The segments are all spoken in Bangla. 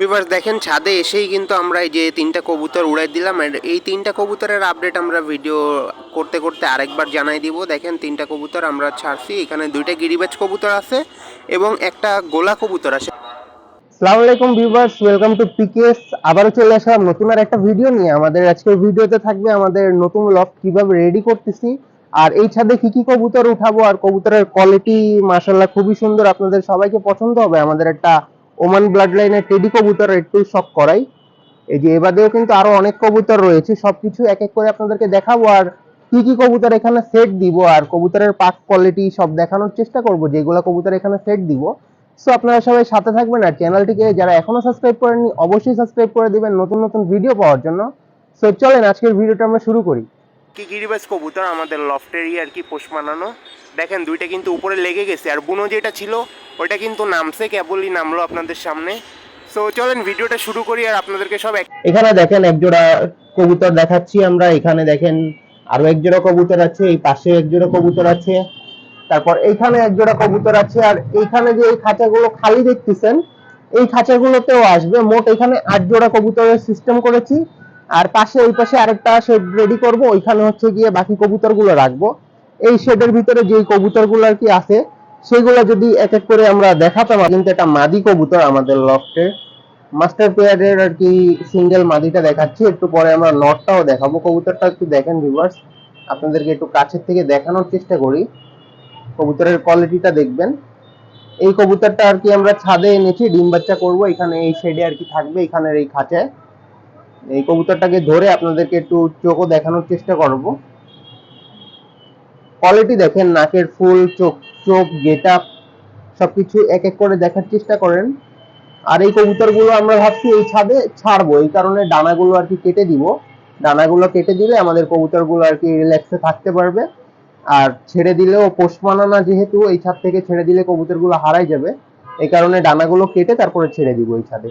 বিভার্স দেখেন, ছাদে এসেই কিন্তু আমরা এই যে তিনটা কবুতর উড়াই দিলাম আর এই তিনটা কবুতরের আপডেট আমরা ভিডিও করতে করতে আরেকবার জানাই দিব। দেখেন, তিনটা কবুতর আমরা ছাড়ছি, এখানে দুইটা গিরিবাজ কবুতর আছে এবং একটা গোলা কবুতর আছে। সালাম আলাইকুম ভিউয়ার্স ওয়েলকাম টু পিকেএস আবারও চলে আসলাম নতুন আর একটা ভিডিও নিয়ে। আমাদের আজকের ভিডিওতে থাকবে আমাদের নতুন লক কীভাবে রেডি করতেছি। আর এই ছাদে কি কি কবুতর উঠাবো, আর কবুতরের কোয়ালিটি মাশাআল্লাহ, খুবই সুন্দর। আপনাদের সবাইকে পছন্দ হবে। আমাদের একটা ওমান ব্লাড লাইনের টেডি কবুতর একটু শখ করাই। এই যে এবারেও কিন্তু আরও অনেক কবুতর রয়েছে, সবকিছু এক এক করে আপনাদেরকে দেখাবো। আর কি কি কবুতর এখানে সেট দিব, আর কবুতরের পাক কোয়ালিটি সব দেখানোর চেষ্টা করব, যেগুলো কবুতর এখানে সেট দিব। সো আপনারা সবাই সাথে থাকবেন, আর চ্যানেলটিকে যারা এখনও সাবস্ক্রাইব করেননি, অবশ্যই সাবস্ক্রাইব করে দিবেন নতুন নতুন ভিডিও পাওয়ার জন্য। সো চলেন, আজকের ভিডিওটা আমরা শুরু করি। কি গিরিবাজ কবুতর আমাদের লফটেরই আর কি পোষ মানানো। দেখেন, দুইটা কিন্তু উপরে লেগে গেছে, আর বুনো যেটা ছিল ওইটা কিন্তু নামছে, কেবলই নামলো আপনাদের সামনে। সো চলেন ভিডিওটা শুরু করি আর আপনাদেরকে সব এখানে দেখেন এক জোড়া কবুতর দেখাচ্ছি আমরা। এখানে দেখেন আরও এক জোড়া কবুতর আছে, এই পাশে এক জোড়া কবুতর আছে। তারপর এইখানে এক জোড়া কবুতর আছে আর এইখানে যে এই খাঁচাগুলো খালি দেখতেছেন, এই খাঁচাগুলোতেও আসবে। মোট এখানে আট জোড়া কবুতরের সিস্টেম করেছি আর পাশে ওই পাশে আরেকটা শেড রেডি করব। ওইখানে হচ্ছে গিয়ে বাকি কবুতরগুলো রাখব। এই শেডের ভিতরে যে কবুতরগুলো আর কি আছে সেগুলো যদি এক এক করে আমরা দেখাতাম, কিন্তু এটা মাদি কবুতর আমাদের লফটে মাস্টার পেয়ারের আর কি সিঙ্গেল মাদিটা দেখাচ্ছি। একটু পরে আমরা নটটাও দেখাবো। কবুতরটা একটু দেখেন ভিউয়ার্স আপনাদেরকে একটু কাছের থেকে দেখানোর চেষ্টা করি। কবুতরের কোয়ালিটিটা দেখবেন। এই কবুতরটা আর কি আমরা ছাদে এনেছি, ডিম বাচ্চা করব। এখানে এই শেডে আর কি থাকবে, এখানের এই খাঁচায় এই কবুতরটাকে ধরে আপনাদেরকে একটু চোখও দেখানোর চেষ্টা করব। কোয়ালিটি দেখেন, নাকের ফুল চোখ। চোখ গেট আপ সবকিছু এক এক করে দেখার চেষ্টা করেন। আর এই কবুতরগুলো আমরা ভাবছি এই ছাদে ছাড়বো, এই কারণে ডানাগুলো আর কি কেটে দিব। ডানাগুলো কেটে দিলে আমাদের কবুতরগুলো আর কি রিল্যাক্সে থাকতে পারবে। আর ছেড়ে দিলেও পোষ মানানা যেহেতু, এই ছাদ থেকে ছেড়ে দিলে কবুতরগুলো হারাই যাবে। এই কারণে ডানাগুলো কেটে তারপরে ছেড়ে দিব এই ছাদে।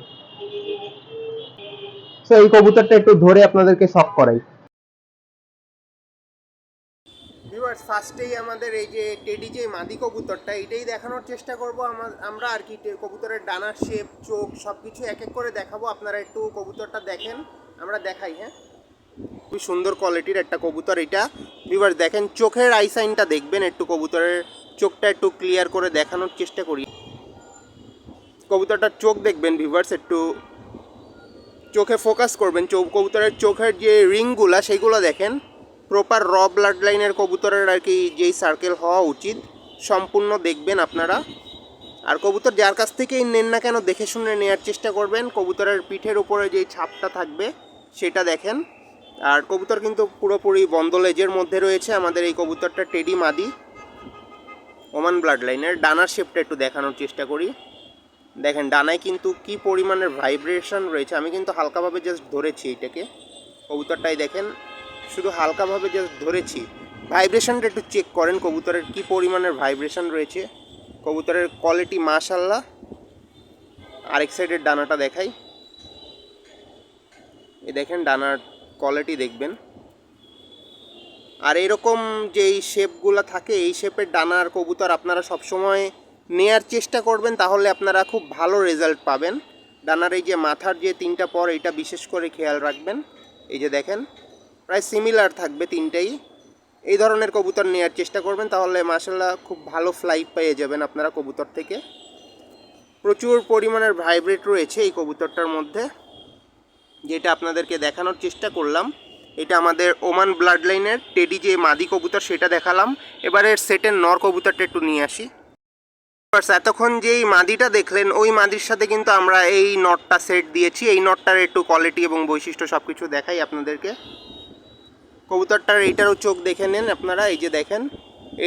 তো এই কবুতরটা একটু ধরে আপনাদেরকে শখ করাই। ভিউয়ার্স ফার্স্টেই আমাদের এই যে টেডি যে মাদি কবুতরটা, এটাই দেখানোর চেষ্টা করব। আমরা আর কি কবুতরের ডানার শেপ চোখ সব কিছু এক এক করে দেখাবো। আপনারা একটু কবুতরটা দেখেন, আমরা দেখাই হ্যাঁ? খুবই সুন্দর কোয়ালিটির একটা কবুতর এটা। ভিউয়ার্স দেখেন, চোখের আইসাইনটা দেখবেন, একটু কবুতরের চোখটা একটু ক্লিয়ার করে দেখানোর চেষ্টা করি। কবুতরটার চোখ দেখবেন ভিভার্স একটু চোখে ফোকাস করবেন। চোখ কবুতরের চোখের যে রিংগুলা সেইগুলো দেখেন। প্রপার র ব্লাড লাইনের কবুতরের আর কি যেই সার্কেল হওয়া উচিত, সম্পূর্ণ দেখবেন আপনারা। আর কবুতর যার কাছ থেকেই নেন না কেন, দেখে শুনে নেওয়ার চেষ্টা করবেন। কবুতরের পিঠের উপরে যেই ছাপটা থাকবে, সেটা দেখেন। আর কবুতর কিন্তু পুরোপুরি বন্ধ লেজের মধ্যে রয়েছে আমাদের এই কবুতরটা টেডি মাদি। ওমান ব্লাড লাইনের ডানার শেপটা একটু দেখানোর চেষ্টা করি। দেখেন, ডানায় কিন্তু কি পরিমাণের ভাইব্রেশন রয়েছে, আমি কিন্তু হালকাভাবে জাস্ট ধরেছি এটাকে। কবুতরটাই দেখেন শুধু হালকাভাবে যে ধরেছি ভাইব্রেশনটা একটু চেক করেন কবুতরের কি পরিমাণের ভাইব্রেশন রয়েছে। কবুতরের কোয়ালিটি মাশাল্লাহ আরেক সাইডের ডানাটা দেখাই। এই দেখেন ডানার কোয়ালিটি দেখবেন। আর এরকম যেই শেপগুলো থাকে, এই শেপের ডানার কবুতর আপনারা সবসময় নেয়ার চেষ্টা করবেন, তাহলে আপনারা খুব ভালো রেজাল্ট পাবেন। ডানার এই যে মাথার যে তিনটা পর, এটা বিশেষ করে খেয়াল রাখবেন। এই যে দেখেন প্রায় সিমিলার থাকবে তিনটেই। এই ধরনের কবুতর নেওয়ার চেষ্টা করবেন, তাহলে মাসাল্লাহ খুব ভালো ফ্লাই পেয়ে যাবেন আপনারা কবুতর থেকে। প্রচুর পরিমাণের ভাইব্রেট রয়েছে এই কবুতরটার মধ্যে, যেটা আপনাদেরকে দেখানোর চেষ্টা করলাম। এটা আমাদের ওমান ব্লাড লাইনের টেডি যে মাদি কবুতর, সেটা দেখালাম। এবারের সেটের নর কবুতরটা একটু নিয়ে আসি। এতক্ষণ যেই মাদিটা দেখলেন, ওই মাদির সাথে কিন্তু আমরা এই নটটা সেট দিয়েছি। এই নটটার একটু কোয়ালিটি এবং বৈশিষ্ট্য সব কিছু দেখাই আপনাদেরকে। কবুতরটার এইটারও চোখ দেখে নেন আপনারা, এই যে দেখেন।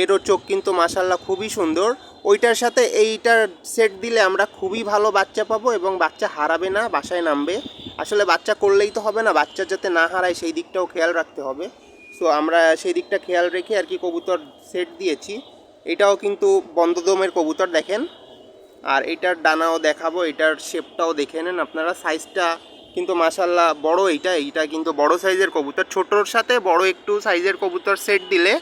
এরও চোখ কিন্তু মাসাল্লাহ খুবই সুন্দর। ওইটার সাথে এইটার সেট দিলে আমরা খুবই ভালো বাচ্চা পাবো এবং বাচ্চা হারাবে না, বাসায় নামবে। আসলে বাচ্চা করলেই তো হবে না, বাচ্চা যাতে না হারায় সেই দিকটাও খেয়াল রাখতে হবে। সো আমরা সেই দিকটা খেয়াল রেখে আর কি কবুতর সেট দিয়েছি। এটাও কিন্তু বন্ধদমের কবুতর দেখেন। আর এটার ডানাও দেখাবো, এটার শেপটাও দেখে নেন আপনারা। সাইজটা কিন্তু মাসাল্লাহ বড় এইটা এইটা কিন্তু বড় সাইজের কবুতর। ছোটোর সাথে বড় একটু সাইজের কবুতর সেট দিলে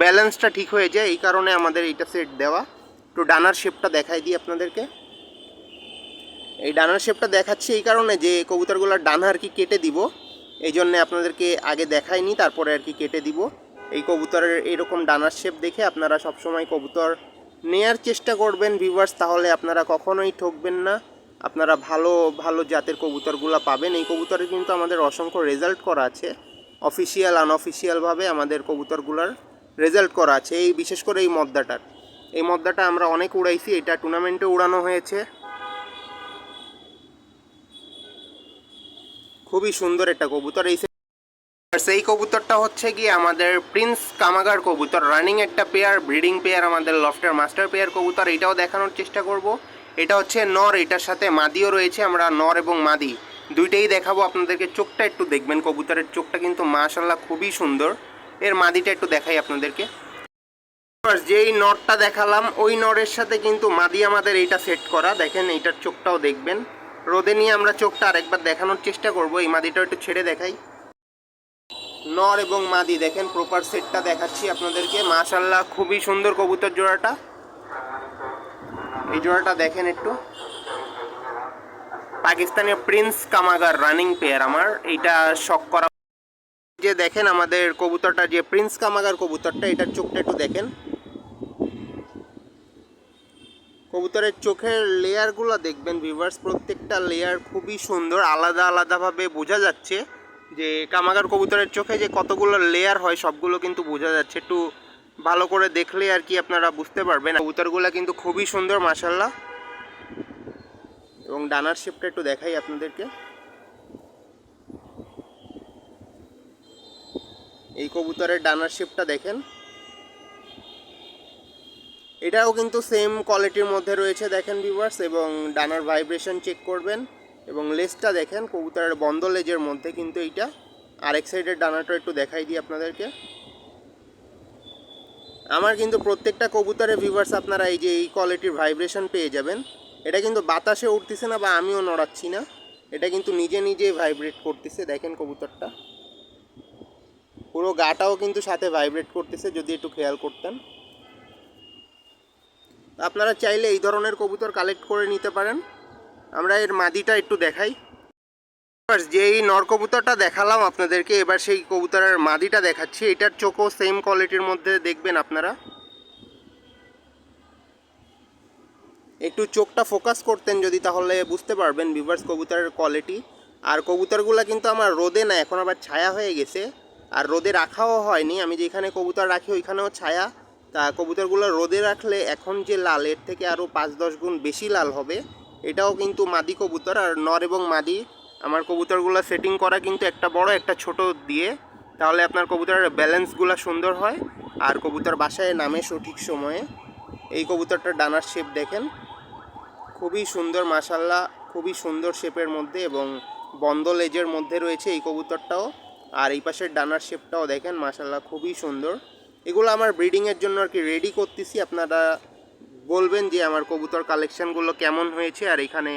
ব্যালেন্সটা ঠিক হয়ে যায়। এই কারণে আমাদের এইটা সেট দেওয়া। একটু ডানার শেপটা দেখাই দিই আপনাদেরকে। এই ডানার শেপটা দেখাচ্ছি এই কারণে যে কবুতরগুলোর ডানা আর কি কেটে দিব। এই জন্যে আপনাদেরকে আগে দেখাইনি, তারপরে আর কি কেটে দিব। এই কবুতরের এরকম ডানার শেপ দেখে আপনারা সবসময় কবুতর নেয়ার চেষ্টা করবেন ভিউয়ার্স তাহলে আপনারা কখনোই ঠকবেন না। আপনারা ভালো ভালো জাতের কবুতরগুলো পাবেন। এই কবুতরে কিন্তু আমাদের অসংখ্য রেজাল্ট করা আছে। অফিসিয়াল আনঅফিসিয়ালভাবে আমাদের কবুতরগুলোর রেজাল্ট করা আছে। এই বিশেষ করে এই মদ্দাটার। এই মদ্দাটা আমরা অনেক উড়াইছি। এটা টুর্নামেন্টে উড়ানো হয়েছে। খুবই সুন্দর একটা কবুতর। এই সেই কবুতরটা হচ্ছে গিয়ে আমাদের প্রিন্স কামাগার কবুতর। রানিং একটা পেয়ার ব্রিডিং পেয়ার আমাদের লফটের মাস্টার পেয়ার কবুতর। এটাও দেখানোর চেষ্টা করব। এটা হচ্ছে নর, এটার সাথে মাদিও রয়েছে, আমরা নর এবং মাদি। দুইটাই দেখাবো, আপনাদেরকে চোখটা একটু দেখবেন, কবুতরের চোখটা কিন্তু মাশাল্লাহ খুবই সুন্দর। এর মাদিটা একটু দেখাই আপনাদেরকে। যেই নরটা দেখালাম, ওই নরের সাথে কিন্তু মাদি আমাদের এইটা সেট করা। দেখেন, এইটার চোখটাও দেখবেন। রোদে নিয়ে আমরা চোখটা আরেকবার দেখানোর চেষ্টা করব, এই মাদিটা একটু ছেড়ে দেখাই। নর এবং মাদি, দেখেন প্রপার সেটটা দেখাচ্ছি আপনাদেরকে। মাশাল্লাহ খুবই সুন্দর কবুতর জোড়াটা। এই জোড়াটা দেখেন একটু। পাকিস্তানের প্রিন্স কামাগার রানিং পেয়ার আমার। এইটা শখ করা যে দেখেন আমাদের কবুতরটা, যে প্রিন্স কামাগার কবুতরটা, এটার চোখটা একটু দেখেন। কবুতরের চোখের লেয়ারগুলো দেখবেন ভিভার্স প্রত্যেকটা লেয়ার খুবই সুন্দর, আলাদা আলাদাভাবে বোঝা যাচ্ছে যে কামাগার কবুতরের চোখে যে কতগুলো লেয়ার হয়, সবগুলো কিন্তু বোঝা যাচ্ছে। একটু ভালো করে দেখলে আর কি আপনারা বুঝতে পারবেন। কবুতরগুলো কিন্তু খুবই সুন্দর মাসাল্লাহ এবং ডানার শেপটা একটু দেখাই আপনাদেরকে। এই কবুতরের ডানার শেপটা দেখেন। এটাও কিন্তু সেম কোয়ালিটির মধ্যে রয়েছে, দেখেন ভিউয়ার্স এবং ডানার ভাইব্রেশন চেক করবেন। এবং লেজটা দেখেন, কবুতরের বন্ধ লেজের মধ্যে কিন্তু এইটা। আর এক সাইডের ডানাটা একটু দেখাই দিই আপনাদেরকে। আমার কিন্তু প্রত্যেকটা কবুতরের ভিউয়ার্স আপনারা এই যে এই কোয়ালিটির ভাইব্রেশন পেয়ে যাবেন। এটা কিন্তু বাতাসে উঠতেছে না বা আমিও নড়াচ্ছি না। এটা কিন্তু নিজে নিজে ভাইব্রেট করতেছে, দেখেন কবুতরটা। পুরো গাটাও কিন্তু সাথে ভাইব্রেট করতেছে, যদি একটু খেয়াল করতেন। আপনারা চাইলে এই ধরনের কবুতর কালেক্ট করে নিতে পারেন। আমরা এর মাদিটা একটু দেখাই। যেই নর কবুতরটা দেখালাম আপনাদেরকে, এবার সেই কবুতরের মাদিটা দেখাচ্ছি। এটার চোখও সেম কোয়ালিটির মধ্যে দেখবেন আপনারা। একটু চোখটা ফোকাস করতেন যদি, তাহলে বুঝতে পারবেন ভিভার্স কবুতরের কোয়ালিটি আর কবুতরগুলো কিন্তু আমার রোদে না, এখন আবার ছায়া হয়ে গেছে। আর রোদে রাখাও হয়নি। আমি যেখানে কবুতর রাখি, ওইখানেও ছায়া। তা কবুতরগুলো রোদে রাখলে এখন যে লাল, এর থেকে আরও পাঁচ দশ গুণ বেশি লাল হবে। এটাও কিন্তু মাদি কবুতর। আর নর এবং মাদি আমার কবুতরগুলো সেটিং করা কিন্তু একটা বড়, একটা ছোট দিয়ে, তাহলে আপনার কবুতরের ব্যালেন্সগুলো সুন্দর হয়। আর কবুতর বাসায় নামে সঠিক সময়ে। এই কবুতরটার ডানার শেপ দেখেন। খুবই সুন্দর মাসাল্লাহ খুবই সুন্দর শেপের মধ্যে এবং বন্ধ লেজের মধ্যে রয়েছে এই কবুতরটাও। আর এই পাশের ডানার শেপটাও দেখেন মাসাল্লাহ খুবই সুন্দর। এগুলো আমার ব্রিডিংয়ের জন্য আর কি রেডি করতেছি। আপনারা বলবেন যে আমার কবুতর কালেকশানগুলো কেমন হয়েছে আর এখানে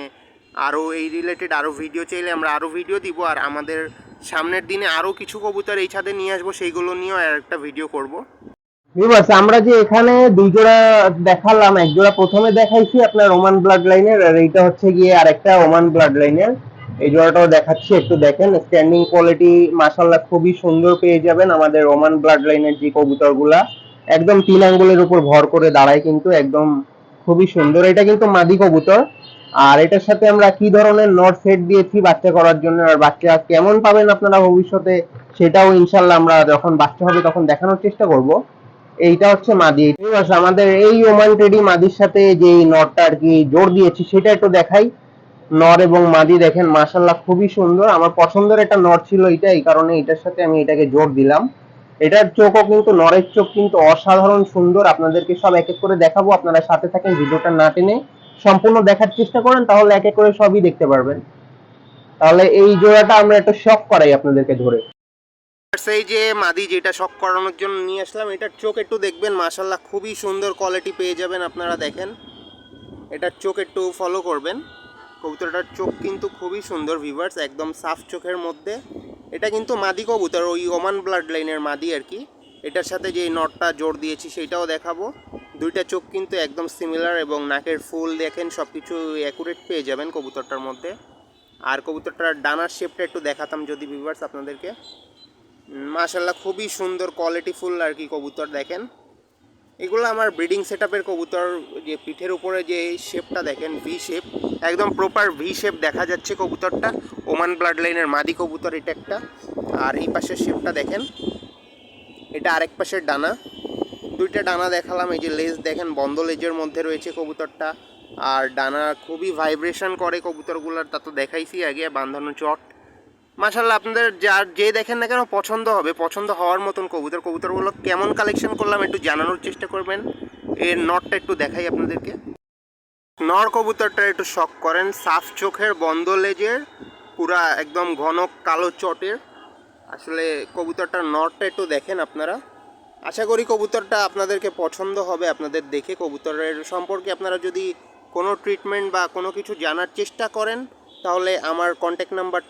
আরও এই রিলেটেড আরও ভিডিও চাইলে আমরা আরও ভিডিও দিব, আর আমাদের সামনের দিনে আরও কিছু কবুতর এই ছাদে নিয়ে আসব, সেইগুলো নিয়েও আর একটা ভিডিও করব। ভিউয়ার্স আমরা যে এখানে দুই জোড়া দেখালাম, এক জোড়া প্রথমে দেখাইছি আপনার ওমান ব্লাড লাইনের আর এইটা হচ্ছে গিয়ে আরেকটা ওমান ব্লাড লাইনের এই জোড়াটাও দেখাচ্ছি, একটু দেখেন স্ট্যান্ডিং কোয়ালিটি মাশাল্লাহ খুবই সুন্দর পেয়ে যাবেন আমাদের ওমান ব্লাড লাইনের যে কবুতরগুলা। একদম তিন আঙ্গুলের উপর ভর করে দাঁড়ায় কিন্তু, একদম খুবই সুন্দর। এটা কিন্তু মাদি কবুতর। আর এটার সাথে আমরা কি ধরনের নট সেট দিয়েছি বাচ্চা করার জন্য, আর বাচ্চা কেমন পাবেন আপনারা ভবিষ্যতে, সেটাও ইনশাল্লাহ আমরা যখন বাচ্চা হবে তখন দেখানোর চেষ্টা করব। এইটা হচ্ছে মাদি। আমাদের এই ওমান টেডি মাদির সাথে যে নটটা আর কি জোর দিয়েছি, সেটা একটু দেখাই। নর এবং মাদি দেখেন মাশাল্লাহ খুবই সুন্দর। আমার পছন্দের একটা নর ছিল এটা এই কারণে এটার সাথে আমি এটাকে জোর দিলাম। এটার চোখও কিন্তু নরের চোখ কিন্তু অসাধারণ সুন্দর। আপনাদেরকে সব এক এক করে দেখাবো। আপনারা সাথে থাকেন, ভিডিওটা না টেনে। সম্পূর্ণ দেখার চেষ্টা করেন, তাহলে এক করে সবই দেখতে পারবেন। তাহলে এই জোড়াটা আমরা একটু শখ করাই আপনাদেরকে ধরে। সেই যে মাদি যেটা শখ করানোর জন্য নিয়ে আসলাম, এটার চোখ একটু দেখবেন মাশাল্লাহ খুবই সুন্দর কোয়ালিটি পেয়ে যাবেন আপনারা দেখেন। এটার চোখ একটু ফলো করবেন। কবুতরটার চোখ কিন্তু খুবই সুন্দর ভিভার্স একদম সাফ চোখের মধ্যে। এটা কিন্তু মাদি কবুতর, ওই ওমান ব্লাড লাইনের মাদি আর কি। এটার সাথে যে নটটা জোর দিয়েছি সেটাও দেখাবো। দুইটা চোখ কিন্তু একদম সিমিলার এবং নাকের ফুল দেখেন সব কিছু অ্যাকুরেট পেয়ে যাবেন কবুতরটার মধ্যে। আর কবুতরটার ডানার শেপটা একটু দেখাতাম যদি ভিউয়ার্স আপনাদেরকে। মাশাল্লাহ খুবই সুন্দর কোয়ালিটিফুল আর কি কবুতর দেখেন। এগুলো আমার ব্রিডিং সেট কবুতর, যে পিঠের উপরে যে শেপটা দেখেন ভি শেপ একদম প্রপার ভি শেপ দেখা যাচ্ছে কবুতরটা। ওমান ব্লাড লাইনের মাদি কবুতর এটা একটা। আর এই পাশের শেপটা দেখেন। এটা আরেক পাশের ডানা। দুইটা ডানা দেখালাম, এই যে লেজ দেখেন, বন্ধ লেজের মধ্যে রয়েছে কবুতরটা। আর ডানা খুবই ভাইব্রেশন করে কবুতরগুলোর, তা তো দেখাইছি আগে, বাঁধানো চট। মাশাল্লাহ আপনাদের যার যে দেখেন না কেন, পছন্দ হবে। পছন্দ হওয়ার মতন কবুতর। কবুতরগুলো কেমন কালেকশন করলাম একটু জানানোর চেষ্টা করবেন। এর নটটা একটু দেখাই আপনাদেরকে। নর কবুতরটা একটু শখ করেন। সাফ চোখের, বন্ধ লেজের, পুরা একদম ঘন কালো চটের। আসলে কবুতরটার নটটা একটু দেখেন আপনারা। আশা করি কবুতরটা আপনাদেরকে পছন্দ হবে, আপনাদের দেখে কবুতরের সম্পর্কে আপনারা যদি কোনো ট্রিটমেন্ট বা কোনো কিছু জানার চেষ্টা করেন, তাহলে আমার কন্ট্যাক্ট নাম্বার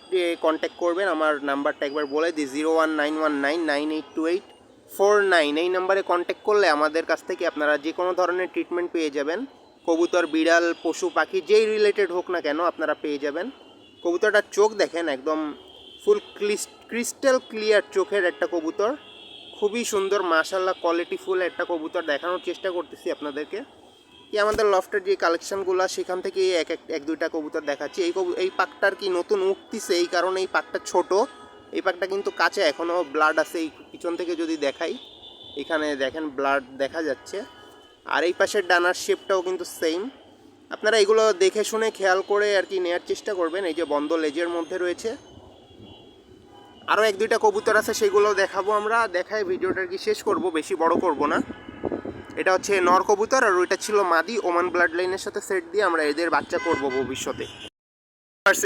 কন্ট্যাক্ট করবেন। আমার নাম্বারটা একবার বলে দিই zero one nine one nine nine eight two eight four nine এই নাম্বারে কন্ট্যাক্ট করলে আমাদের কাছ থেকে আপনারা যে কোনো ধরনের ট্রিটমেন্ট পেয়ে যাবেন। কবুতর, বিড়াল, পশু, পাখি, যেই রিলেটেড হোক না কেন আপনারা পেয়ে যাবেন। কবুতরটার চোখ দেখেন একদম ফুল ক্রিস্টাল ক্লিয়ার চোখের একটা কবুতর। খুবই সুন্দর মাশাল্লাহ কোয়ালিটিফুল একটা কবুতর দেখানোর চেষ্টা করতেছি আপনাদেরকে। কি আমাদের লফটের যে কালেকশনগুলো সেখান থেকে এক এক এক, দুইটা কবুতর দেখাচ্ছি। এই কবু, এই পাকটার কি নতুন উঠতিছে, এই কারণে এই পাকটা ছোট। এই পাকটা কিন্তু কাঁচা এখনও ব্লাড আছে, এই পিছন থেকে যদি দেখাই। এখানে দেখেন ব্লাড দেখা যাচ্ছে। আর এই পাশের ডানার শেপটাও কিন্তু সেম আপনারা এগুলো দেখে শুনে খেয়াল করে আর কি নেওয়ার চেষ্টা করবেন। এই যে বন্ধ লেজের মধ্যে রয়েছে। আরও এক দুইটা কবুতর আছে সেগুলো দেখাবো আমরা। দেখায় ভিডিওটা কি শেষ করব, বেশি বড় করব না। এটা হচ্ছে নর কবুতর আর ওইটা ছিল মাদি। ওমান ব্লাড লাইনের সাথে সেট দিয়ে আমরা এদের বাচ্চা করব ভবিষ্যতে।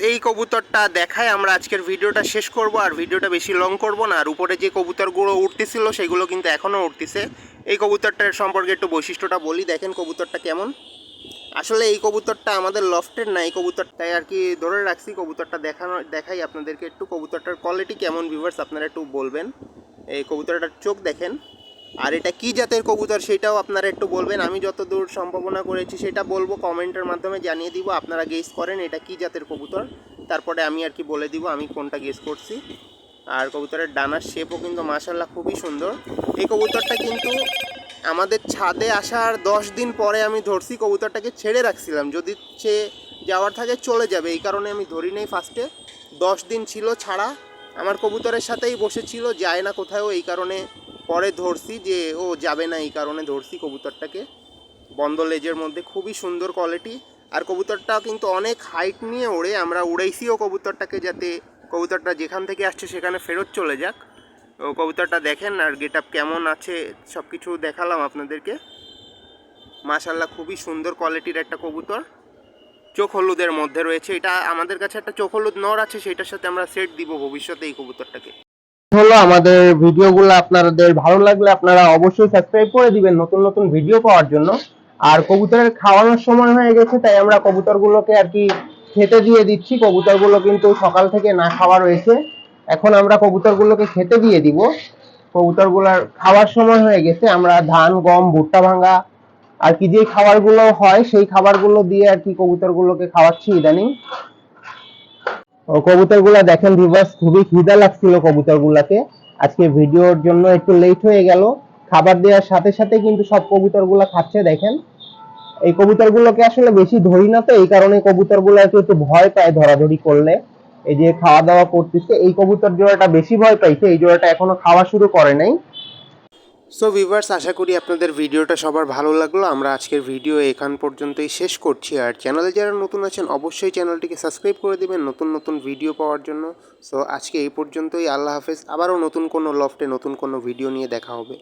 এই কবুতরটা দেখায় আমরা আজকের ভিডিওটা শেষ করব। আর ভিডিওটা বেশি লং করব না, আর উপরে যে কবুতরগুলো উঠতেছিল সেগুলো কিন্তু এখনও উঠতেছে এই কবুতরটার সম্পর্কে একটু বৈশিষ্ট্যটা বলি, দেখেন কবুতরটা কেমন। আসলে এই কবুতরটা আমাদের লফটের না, এই কবুতরটাই আর কি ধরে রাখছি, কবুতরটা দেখানো, দেখাই আপনাদেরকে একটু কবুতরটার কোয়ালিটি কেমন ভিউয়ার্স আপনারা একটু বলবেন। এই কবুতরটার চোখ দেখেন, আর এটা কি জাতের কবুতর সেটাও আপনারা একটু বলবেন। আমি যত দূর সম্ভাবনা করেছি সেটা বলব, কমেন্টের মাধ্যমে জানিয়ে দিব, আপনারা গেস করেন এটা কি জাতের কবুতর। তারপরে আমি আর কি বলে দিব, আমি কোনটা গেস করছি। আর কবুতরের ডানার শেপও কিন্তু মাসাল্লাহ খুবই সুন্দর। এই কবুতরটা কিন্তু আমাদের ছাদে আসার দশ দিন পরে আমি ধরছি, কবুতরটাকে ছেড়ে রাখছিলাম। যদি সে যাওয়ার থাকে চলে যাবে, এই কারণে আমি ধরি নেই ফার্স্টে। দশ দিন ছিল ছাড়া, আমার কবুতরের সাথেই বসেছিল, যায় না কোথাও, এই কারণে পরে ধরছি যে ও যাবে না, এই কারণে ধরছি কবুতরটাকে। বন্ধ লেজের মধ্যে, খুবই সুন্দর কোয়ালিটি আর কবুতরটা কিন্তু অনেক হাইট নিয়ে ওড়ে, আমরা উড়াইছিও কবুতরটাকে যাতে কবুতরটা যেখান থেকে আসছে সেখানে ফেরত চলে যাক। কবুতরটা দেখেন আর গেট আপ কেমন আছে সব কিছু দেখালাম আপনাদেরকে। মাশাল্লাহ খুবই সুন্দর কোয়ালিটির একটা কবুতর। চোখ হলুদের মধ্যে রয়েছে। এটা আমাদের কাছে একটা চোখ হলুদ নর আছে, সেটার সাথে আমরা সেট দিব ভবিষ্যতে এই কবুতরটাকে। হলো আমাদের ভিডিওগুলো আপনাদের ভালো লাগলে আপনারা অবশ্যই সাবস্ক্রাইব করে দিবেন নতুন নতুন ভিডিও পাওয়ার জন্য। আর কবুতরের খাওয়ানোর সময় হয়ে গেছে, তাই আমরা কবুতরগুলোকে আর কি খেতে দিয়ে দিচ্ছি। কবুতরগুলো কিন্তু সকাল থেকে না খাওয়া রয়েছে। এখন আমরা কবুতরগুলোকে খেতে দিয়ে দিব। কবুতরগুলোর খাওয়ার সময় হয়ে গেছে, আমরা ধান, গম, ভুট্টা ভাঙা আর কি যে খাবারগুলো হয়, সেই খাবারগুলো দিয়ে আর কি কবুতরগুলোকে খাওয়াচ্ছি ইদানিং। কবুতরগুলা দেখেন ভিভার্স খুবই খিদা লাগছিল কবুতরগুলাকে। আজকে ভিডিওর জন্য একটু লেট হয়ে গেল। খাবার দেওয়ার সাথে সাথে কিন্তু সব কবুতরগুলা খাচ্ছে, দেখেন। এই কবুতরগুলোকে আসলে বেশি ধরি না তো, এই কারণে কবুতরগুলো একটু ভয় পায় ধরাধরি করলে। এই যে খাওয়া দাওয়া করতেছে, এই কবুতর জোড়াটা বেশি ভয় পাইছে, এই জোড়াটা এখনও খাওয়া শুরু করে নাই। সো ভিভার্স আশা করি আপনাদের ভিডিওটা সবার ভালো লাগল। আমরা আজকের ভিডিও এখান পর্যন্তই শেষ করছি। আর চ্যানেলে যারা নতুন আছেন, অবশ্যই চ্যানেলটিকে সাবস্ক্রাইব করে দিবেন নতুন নতুন ভিডিও পাওয়ার জন্য। সো আজকে এই পর্যন্তই। আল্লাহ হাফেজ। আবারও নতুন কোনো লফটে নতুন কোনো ভিডিও নিয়ে দেখা হবে।